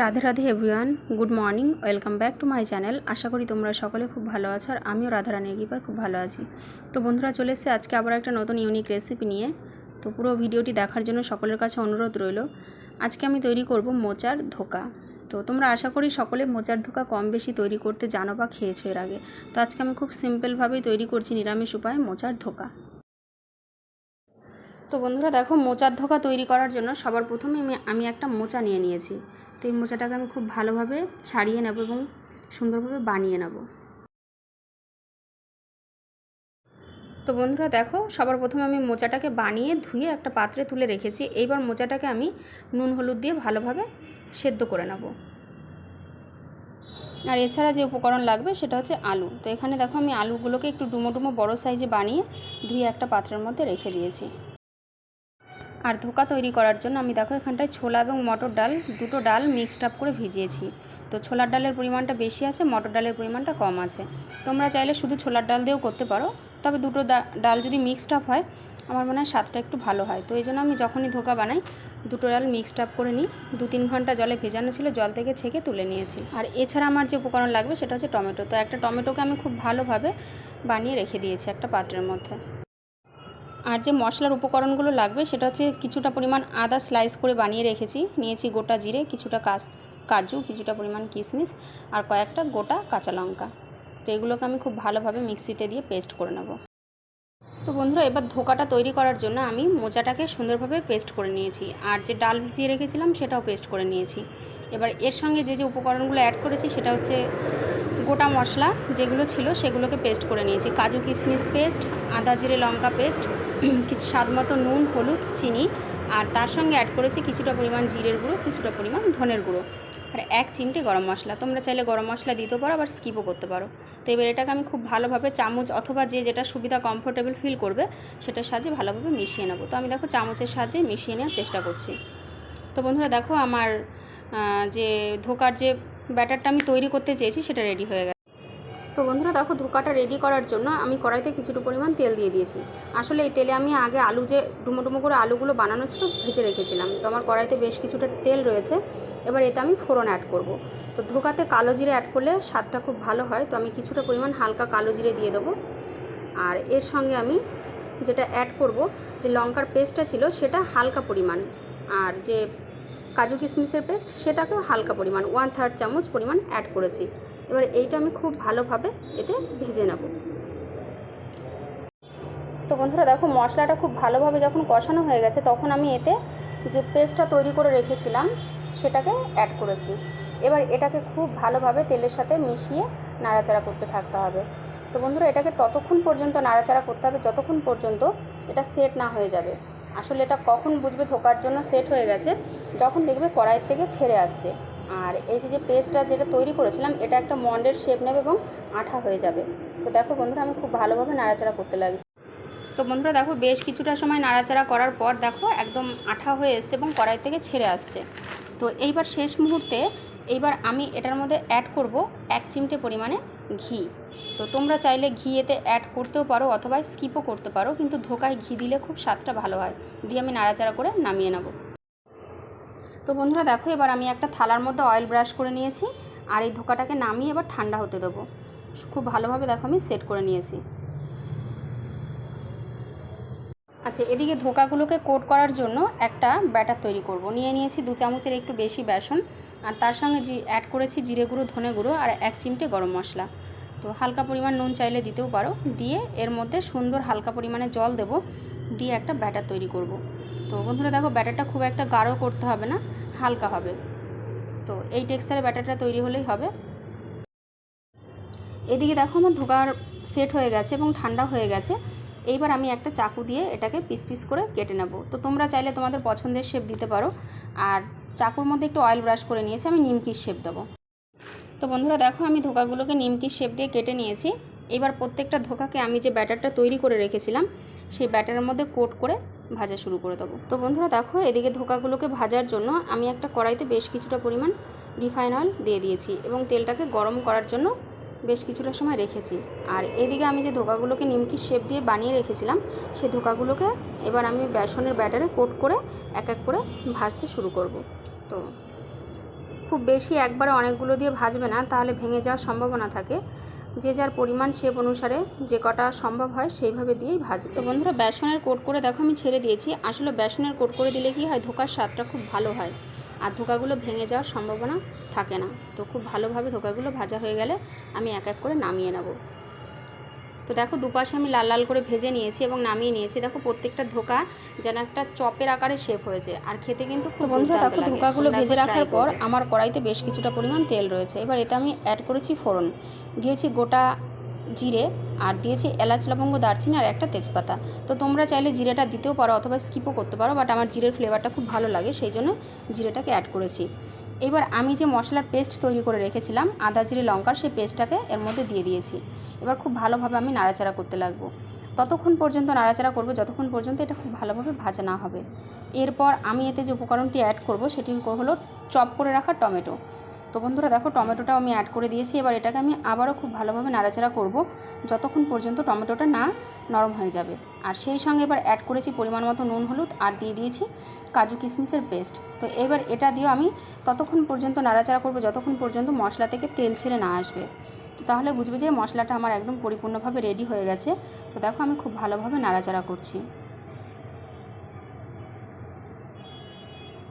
Radhe Radhe everyone good morning welcome back to my channel আশা করি তোমরা সকলে খুব ভালো আছো আর আমিও রাধারানীর কৃপায় খুব ভালো আছি। তো বন্ধুরা চলে এসেছে আজকে আবার একটা নতুন ইউনিক রেসিপি নিয়ে। তো পুরো ভিডিওটি দেখার জন্য সকলের কাছে অনুরোধ রইল। আজকে আমি তৈরি করব মোচার ধোকা। তো তোমরা আশা করি সকলে মোচার ধোকা কম বেশি তৈরি করতে জানো বা খেয়েছো এর আগে। তো আজকে আমি খুব সিম্পলভাবেই তৈরি করছি নিরামিষ উপায়ে মোচার ধোকা। তো বন্ধুরা দেখো, মোচার ধোকা তৈরি করার জন্য সবার প্রথমে আমি আমি একটা মোচা নিয়ে নিয়েছি। তো এই মোচাটাকে আমি খুব ভালোভাবে ছাড়িয়ে নেব এবং সুন্দরভাবে বানিয়ে নেব। তো বন্ধুরা দেখো, সবার প্রথমে আমি মোচাটাকে বানিয়ে ধুয়ে একটা পাত্রে তুলে রেখেছি। এইবার মোচাটাকে আমি নুন হলুদ দিয়ে ভালোভাবে সেদ্ধ করে নেব। আর এছাড়া যে উপকরণ লাগবে সেটা হচ্ছে আলু। তো এখানে দেখো আমি আলুগুলোকে একটু ডুমো ডুমো বড়ো সাইজে বানিয়ে ধুয়ে একটা পাত্রের মধ্যে রেখে দিয়েছি। আর ধোকা তৈরি করার জন্য আমি দেখো এখানটায় ছোলা এবং মটর ডাল, দুটো ডাল মিক্সড আপ করে ভিজিয়েছি। তো ছোলার ডালের পরিমাণটা বেশি আছে, মটর ডালের পরিমাণটা কম আছে। তোমরা চাইলে শুধু ছোলার ডাল দিয়েও করতে পারো, তবে দুটো ডাল যদি মিক্সড আপ হয়, আমার মনে হয় স্বাদটা একটু ভালো হয়। তো এই জন্য আমি যখনই ধোকা বানাই, দুটো ডাল মিক্সড আপ করে নিই। দু তিন ঘণ্টা জলে ভেজানো ছিল, জল থেকে ছেঁকে তুলে নিয়েছি। আর এছাড়া আমার যে উপকরণ লাগবে, সেটা হচ্ছে টমেটো। তো একটা টমেটোকে আমি খুব ভালোভাবে বানিয়ে রেখে দিয়েছি একটা পাত্রের মধ্যে। আর যে মশলার উপকরণগুলো লাগবে সেটা হচ্ছে কিছুটা পরিমাণ আদা স্লাইস করে বানিয়ে রেখেছি। নিয়েছি গোটা জিরে, কিছুটা কাস, কাজু, কিছুটা পরিমাণ কিশমিশ আর কয়েকটা গোটা কাঁচা লঙ্কা। তো এগুলোকে আমি খুব ভালোভাবে মিক্সিতে দিয়ে পেস্ট করে নেব। তো বন্ধুরা, এবার ধোকাটা তৈরি করার জন্য আমি মোচাটাকে সুন্দরভাবে পেস্ট করে নিয়েছি। আর যে ডাল ভিজিয়ে রেখেছিলাম সেটাও পেস্ট করে নিয়েছি। এবার এর সঙ্গে যে যে উপকরণগুলো অ্যাড করেছি সেটা হচ্ছে গোটা মশলা যেগুলো ছিল সেগুলোকে পেস্ট করে নিয়েছি। কাজু কিশমিশ পেস্ট আদা জিরে লঙ্কা পেস্ট কিছু স্বাদ মতো নুন, হলুদ, চিনি, আর তার সঙ্গে অ্যাড করেছি কিছুটা পরিমাণ জিরের গুঁড়ো, কিছুটা পরিমাণ ধনের গুঁড়ো। আর এক চিমটে গরম মশলা। তোমরা চাইলে গরম মশলা দিতে পারো, আবার স্কিপও করতে পারো। তো এবার এটাকে আমি খুব ভালোভাবে চামচ অথবা যে যেটা সুবিধা কমফোর্টেবল ফিল করবে, সেটার সাহায্যে ভালোভাবে মিশিয়ে নেব। তো আমি দেখো চামচের সাহায্যে মিশিয়ে নেওয়ার চেষ্টা করছি। তো বন্ধুরা দেখো আমার যে ধোকার যে ব্যাটারটা আমি তৈরি করতে চেয়েছি, সেটা রেডি হয়ে গেছে। তো বন্ধুরা, দেখো, ধোকাটা রেডি করার জন্য আমি কড়াইতে কিছুটা পরিমাণ তেল দিয়ে দিয়েছি। আসলে এই তেলে আমি আগে আলু যে ডুমো ডুমো করে আলুগুলো বানানো ছিল, ভেজে রেখেছিলাম। তো আমার কড়াইতে বেশ কিছুটা তেল রয়েছে। এবার এতে আমি ফোড়ন অ্যাড করব। তো ধোকাতে কালো জিরে অ্যাড করলে স্বাদটা খুব ভালো হয়। তো আমি কিছুটা পরিমাণ হালকা কালো জিরে দিয়ে দেবো। আর এর সঙ্গে আমি যেটা অ্যাড করব, যে লঙ্কার পেস্টটা ছিল, সেটা হালকা পরিমাণ। আর যে কাজু কিশমিশের পেস্ট সেটাকেও হালকা পরিমাণ ওয়ান থার্ড চামচ পরিমাণ অ্যাড করেছি। এবার এইটা আমি খুব ভালোভাবে এতে ভেজে নেব। তো বন্ধুরা, দেখো মশলাটা খুব ভালোভাবে যখন কষানো হয়ে গেছে, তখন আমি এতে যে পেস্টটা তৈরি করে রেখেছিলাম, সেটাকে অ্যাড করেছি। এবার এটাকে খুব ভালোভাবে তেলের সাথে মিশিয়ে নাড়াচাড়া করতে থাকতে হবে। তো বন্ধুরা, এটাকে ততক্ষণ পর্যন্ত নাড়াচাড়া করতে হবে, যতক্ষণ পর্যন্ত এটা সেট না হয়ে যাবে। আসলে এটা কখন বুঝবে ধোকার জন্য সেট হয়ে গেছে, যখন দেখবে কড়াইয়ের থেকে ছেড়ে আসছে। আর এই যে যে পেস্টটা যেটা তৈরি করেছিলাম, এটা একটা মন্ডের শেপ নেবে এবং আঠা হয়ে যাবে। তো দেখো বন্ধুরা, আমি খুব ভালোভাবে নাড়াচাড়া করতে লাগছি। তো বন্ধুরা, দেখো বেশ কিছুটা সময় নাড়াচাড়া করার পর দেখো একদম আঠা হয়ে এসছে এবং কড়াই থেকে ছেড়ে আসছে। তো এইবার শেষ মুহূর্তে এইবার আমি এটার মধ্যে অ্যাড করব এক চিমটে পরিমাণে ঘি। তো তোমরা চাইলে ঘি এতে অ্যাড করতেও পারো অথবা স্কিপও করতে পারো, কিন্তু ধোকায় ঘি দিলে খুব স্বাদটা ভালো হয়। দিয়ে আমি নাড়াচাড়া করে নামিয়ে নেব। তো বন্ধুরা দেখো, এবার আমি একটা থালার মধ্যে অয়েল ব্রাশ করে নিয়েছি আর এই ধোকাটাকে নামিয়ে এবার ঠান্ডা হতে দেবো। খুব ভালোভাবে দেখো আমি সেট করে নিয়েছি। আচ্ছা এদিকে ধোকাগুলোকে কোট করার জন্য একটা ব্যাটার তৈরি করব। নিয়ে নিয়েছি দু চামচের একটু বেশি বেসন আর তার সঙ্গে জি অ্যাড করেছি জিরে গুঁড়ো, ধনে গুঁড়ো আর এক চিমটে গরম মশলা। তো হালকা পরিমাণ নুন চাইলে দিতেও পারো। দিয়ে এর মধ্যে সুন্দর হালকা পরিমাণে জল দেব। দিয়ে একটা ব্যাটার তৈরি করব। তো বন্ধুরা দেখো, ব্যাটারটা খুব একটা গাঢ় করতে হবে না, হালকা হবে। তো এই টেক্সচারে ব্যাটারটা তৈরি হলেই হবে। এদিকে দেখো আমার ধোকার সেট হয়ে গেছে এবং ঠান্ডা হয়ে গেছে। এইবার আমি একটা চাকু দিয়ে এটাকে পিস পিস করে কেটে নেব। তো তোমরা চাইলে তোমাদের পছন্দের শেপ দিতে পারো। আর চাকুর মধ্যে একটু অয়েল ব্রাশ করে নিয়েছি, আমি নিমকির শেপ দেবো। তো বন্ধুরা দেখো, আমি ধোকাগুলোকে নিমকির শেপ দিয়ে কেটে নিয়েছি। এবার প্রত্যেকটা ধোকাকে আমি যে ব্যাটারটা তৈরি করে রেখেছিলাম, সেই ব্যাটারের মধ্যে কোট করে ভাজা শুরু করে দেবো। তো বন্ধুরা দেখো, এদিকে ধোকাগুলোকে ভাজার জন্য আমি একটা কড়াইতে বেশ কিছুটা পরিমাণ রিফাইন অয়েল দিয়ে দিয়েছি এবং তেলটাকে গরম করার জন্য বেশ কিছুটা সময় রেখেছি। আর এদিকে আমি যে ধোকাগুলোকে নিমকির শেপ দিয়ে বানিয়ে রেখেছিলাম, সেই ধোকাগুলোকে এবার আমি বেসনের ব্যাটারে কোট করে এক এক করে ভাজতে শুরু করব। তো খুব বেশি একবারে অনেকগুলো দিয়ে ভাজবে না, তাহলে ভেঙে যাওয়ার সম্ভাবনা থাকে। যে যার পরিমাণ শেপ অনুসারে যে কটা সম্ভব হয় সেইভাবে দিয়েই ভাজবে। তো বন্ধুরা, বেসনের কোট করে দেখো আমি ছেড়ে দিয়েছি। আসলে বেসনের কোট করে দিলে কি হয়, ধোকার স্বাদটা খুব ভালো হয়। আর ধোকাগুলো ভেঙে যাওয়ার সম্ভাবনা থাকে না। তো খুব ভালোভাবে ধোকাগুলো ভাজা হয়ে গেলে আমি এক এক করে নামিয়ে নেব। তো দেখো দুপাশে আমি লাল লাল করে ভেজে নিয়েছি এবং নামিয়ে নিয়েছি। দেখো প্রত্যেকটা ধোকা যেন একটা চপের আকারে শেপ হয়েছে। আর খেতে কিন্তু খুব বন্ধুরা দেখো ধোকাগুলো ভেজে রাখার পর আমার কড়াইতে বেশ কিছুটা পরিমাণ তেল রয়েছে। এবার এতে আমি অ্যাড করেছি ফোড়ন। দিয়েছি গোটা জিরে আর দিয়েছি এলাচ, লবঙ্গ, দারচিনি আর একটা তেজপাতা। তো তোমরা চাইলে জিরেটা দিতেও পারো অথবা স্কিপও করতে পারো বাট আমার জিরের ফ্লেভারটা খুব ভালো লাগে, সেই জন্য জিরেটাকে অ্যাড করেছি। এবার আমি যে মশলার পেস্ট তৈরি করে রেখেছিলাম, আদা, জিরে, লঙ্কার সেই পেস্টটাকে এর মধ্যে দিয়ে দিয়েছি। এবার খুব ভালোভাবে আমি নাড়াচাড়া করতে লাগবো। ততক্ষণ পর্যন্ত নাড়াচাড়া করব, যতক্ষণ পর্যন্ত এটা খুব ভালোভাবে ভাজা না হবে। এরপর আমি এতে যে উপকরণটি অ্যাড করব, সেটি হলো চপ করে রাখা টমেটো। তো বন্ধুরা দেখো, টমেটোটাও আমি অ্যাড করে দিয়েছি। এবার এটাকে আমি আবারও খুব ভালোভাবে নাড়াচাড়া করব। যতক্ষণ পর্যন্ত টমেটোটা না নরম হয়ে যাবে। আর সেই সঙ্গে এবার অ্যাড করেছি পরিমাণ মতো নুন, হলুদ আর দিয়ে দিয়েছি কাজু কিশমিশের পেস্ট তো এবার এটা দিয়েও আমি ততক্ষণ পর্যন্ত নাড়াচাড়া করব, যতক্ষণ পর্যন্ত মশলা থেকে তেল ছেড়ে না আসবে। তো তাহলে বুঝবে যে মশলাটা আমার একদম পরিপূর্ণভাবে রেডি হয়ে গেছে। তো দেখো, আমি খুব ভালোভাবে নাড়াচাড়া করছি।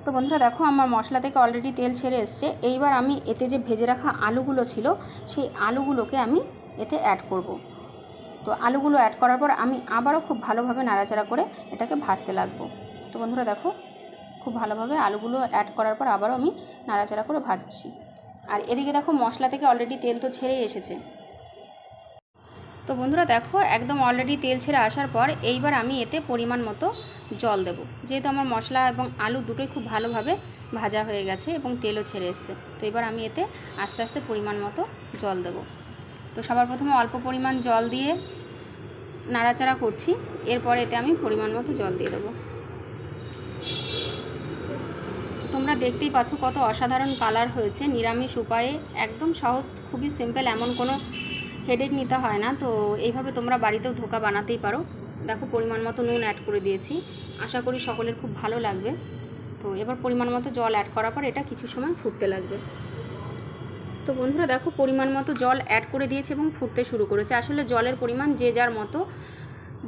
তো বন্ধুরা দেখো আমার মশলা থেকে অলরেডি তেল ছেড়ে এসছে। এইবার আমি এতে যে ভেজে রাখা আলুগুলো ছিল, সেই আলুগুলোকে আমি এতে অ্যাড করব। তো আলুগুলো অ্যাড করার পর আমি আবারও খুব ভালোভাবে নাড়াচাড়া করে এটাকে ভাজতে লাগবো। তো বন্ধুরা দেখো, খুব ভালোভাবে আলুগুলো অ্যাড করার পর আবারও আমি নাড়াচাড়া করে ভাজছি। আর এদিকে দেখো মশলা থেকে অলরেডি তেল তো ছেড়েই এসেছে। তো বন্ধুরা দেখো, একদম অলরেডি তেল ছেড়ে আসার পর এইবার আমি এতে পরিমাণ মতো জল দেব। যেহেতু আমার মশলা এবং আলু দুটোই খুব ভালোভাবে ভাজা হয়ে গেছে এবং তেলও ছেড়ে এসছে। তো এবার আমি এতে আস্তে আস্তে পরিমাণ মতো জল দেব। তো সবার প্রথমে অল্প পরিমাণ জল দিয়ে নাড়াচাড়া করছি। এরপর এতে আমি পরিমাণ মতো জল দিয়ে দেবো। তোমরা দেখতেই পাচ্ছ কত অসাধারণ কালার হয়েছে। নিরামিষ উপায়ে একদম সহজ, খুবই সিম্পল এমন কোনো হেডেক নিতে হয় না, তো এইভাবে তোমরা বাড়িতেও ধোকা বানাতেই পারো। দেখো পরিমাণ মতো নুন অ্যাড করে দিয়েছি। আশা করি সকলের খুব ভালো লাগবে। তো এবার পরিমাণ মতো জল অ্যাড করার পর এটা কিছু সময় ফুটতে লাগবে। তো বন্ধুরা দেখো পরিমাণ মতো জল অ্যাড করে দিয়েছে এবং ফুটতে শুরু করেছে। আসলে জলের পরিমাণ যে যার মতো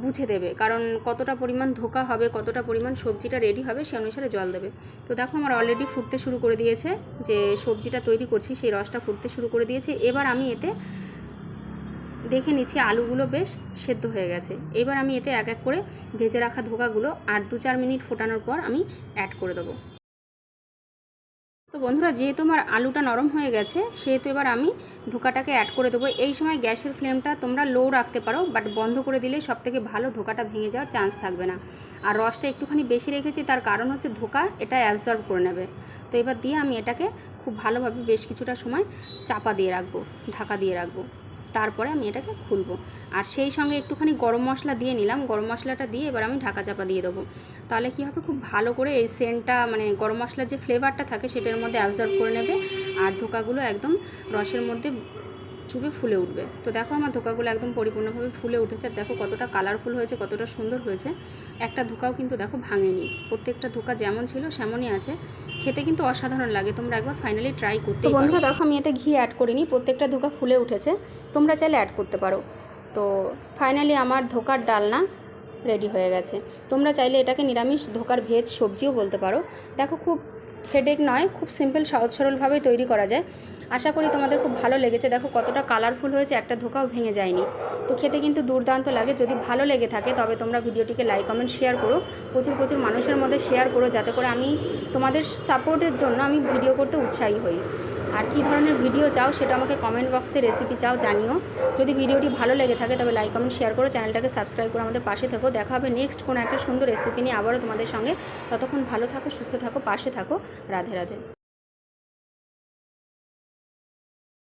বুঝে দেবে। কারণ কতটা পরিমাণ ধোকা হবে, কতটা পরিমাণ সবজিটা রেডি হবে, সে অনুসারে জল দেবে। তো দেখো আমার অলরেডি ফুটতে শুরু করে দিয়েছে। যে সবজিটা তৈরি করছি, সেই রসটা ফুটতে শুরু করে দিয়েছে। এবার আমি এতে দেখে নিচ্ছি আলুগুলো বেশ সেদ্ধ হয়ে গেছে। এবার আমি এতে এক এক করে ভেজে রাখা ধোকাগুলো আর দু চার মিনিট ফোটানোর পর আমি অ্যাড করে দেবো। তো বন্ধুরা, যেহেতু আমার আলুটা নরম হয়ে গেছে, সেহেতু এবার আমি ধোকাটাকে অ্যাড করে দেবো। এই সময় গ্যাসের ফ্লেমটা তোমরা লো রাখতে পারো বাট বন্ধ করে দিলে সব থেকে ভালো ধোকাটা ভেঙে যাওয়ার চান্স থাকবে না। আর রসটা একটুখানি বেশি রেখেছি, তার কারণ হচ্ছে ধোকা এটা অ্যাবজর্ব করে নেবে। তো এবার দিয়ে আমি এটাকে খুব ভালোভাবে বেশ কিছুটা সময় চাপা দিয়ে রাখব, ঢাকা দিয়ে রাখব। তারপরে আমি এটাকে খুলবো। আর সেই সঙ্গে একটুখানি গরম মশলা দিয়ে নিলাম। গরম মশলাটা দিয়ে এবার আমি ঢাকা চাপা দিয়ে দেবো। তাহলে কী হবে? খুব ভালো করে এই সেন্টটা মানে গরম মশলার যে ফ্লেভারটা থাকে, সেটার মধ্যে অ্যাবজর্ব করে নেবে। আর ধোকাগুলো একদম রসের মধ্যে চুপে ফুলে উঠবে। তো দেখো আমার ধোকাগুলো একদম পরিপূর্ণভাবে ফুলে উঠেছে। আর দেখো কতটা কালারফুল হয়েছে কতটা সুন্দর হয়েছে। একটা ধোকাও কিন্তু দেখো ভাঙেনি। প্রত্যেকটা ধোকা যেমন ছিল সেমনই আছে। খেতে কিন্তু অসাধারণ লাগে। তোমরা একবার ফাইনালি ট্রাই করতে বন্ধুরা দেখো আমি এতে ঘি অ্যাড করিনি। প্রত্যেকটা ধোকা ফুলে উঠেছে। তোমরা চাইলে অ্যাড করতে পারো। তো ফাইনালি আমার ধোকার ডালনা রেডি হয়ে গেছে। তোমরা চাইলে এটাকে নিরামিষ ধোকার ভেজ সবজিও বলতে পারো। দেখো খুব হেডেক নয় খুব সিম্পল সহজ সরলভাবেই তৈরি করা যায়। আশা করি তোমাদের খুব ভালো লেগেছে। দেখো কতটা কালারফুল হয়েছে, একটা ধোকাও ভেঙে যায়নি। তো খেতে কিন্তু দুর্দান্ত লাগে। যদি ভালো লেগে থাকে, তবে তোমরা ভিডিওটিকে লাইক কমেন্ট শেয়ার করো। প্রচুর প্রচুর মানুষের মধ্যে শেয়ার করো, যাতে করে আমি তোমাদের সাপোর্টের জন্য আমি ভিডিও করতে উৎসাহী হই। আর কী ধরনের ভিডিও চাও, সেটা আমাকে কমেন্ট বক্সে রেসিপি চাও, জানিও। যদি ভিডিওটি ভালো লেগে থাকে, তবে লাইক কমেন্ট শেয়ার করো। চ্যানেলটাকে সাবস্ক্রাইব করে আমাদের পাশে থাকো। দেখা হবে নেক্সট কোনো একটা সুন্দর রেসিপি নিয়ে আবারও তোমাদের সঙ্গে। ততক্ষণ ভালো থাকো, সুস্থ থাকো, পাশে থাকো। রাধে রাধে।